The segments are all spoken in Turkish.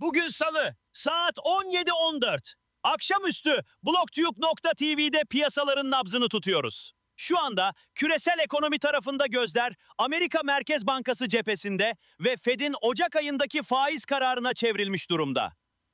Bugün salı saat 17.14. Akşamüstü BlockTube.tv'de piyasaların nabzını tutuyoruz. Şu anda küresel ekonomi tarafında gözler Amerika Merkez Bankası cephesinde ve Fed'in Ocak ayındaki faiz kararına çevrilmiş durumda.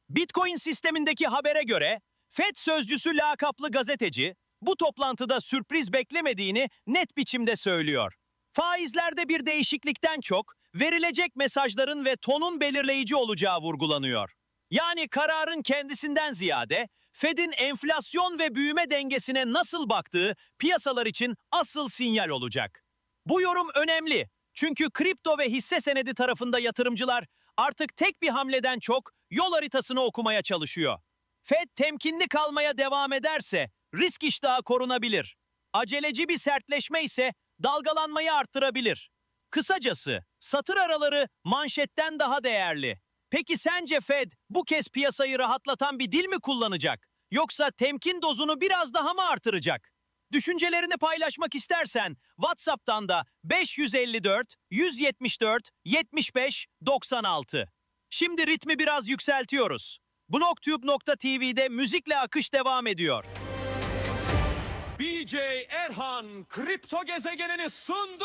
Bitcoin sistemindeki habere göre Fed sözcüsü lakaplı gazeteci bu toplantıda sürpriz beklemediğini net biçimde söylüyor. Faizlerde bir değişiklikten çok verilecek mesajların ve tonun belirleyici olacağı vurgulanıyor. Yani kararın kendisinden ziyade Fed'in enflasyon ve büyüme dengesine nasıl baktığı piyasalar için asıl sinyal olacak. Bu yorum önemli. Çünkü kripto ve hisse senedi tarafında yatırımcılar artık tek bir hamleden çok yol haritasını okumaya çalışıyor. Fed temkinli kalmaya devam ederse risk iştahı korunabilir. Aceleci bir sertleşme ise dalgalanmayı arttırabilir. Kısacası satır araları manşetten daha değerli. Peki sence Fed bu kez piyasayı rahatlatan bir dil mi kullanacak? Yoksa temkin dozunu biraz daha mı artıracak? Düşüncelerini paylaşmak istersen WhatsApp'tan da 554 174 75 96. Şimdi ritmi biraz yükseltiyoruz. Blogtube.tv'de müzikle akış devam ediyor. BJ Erhan kripto gezegenini sundu.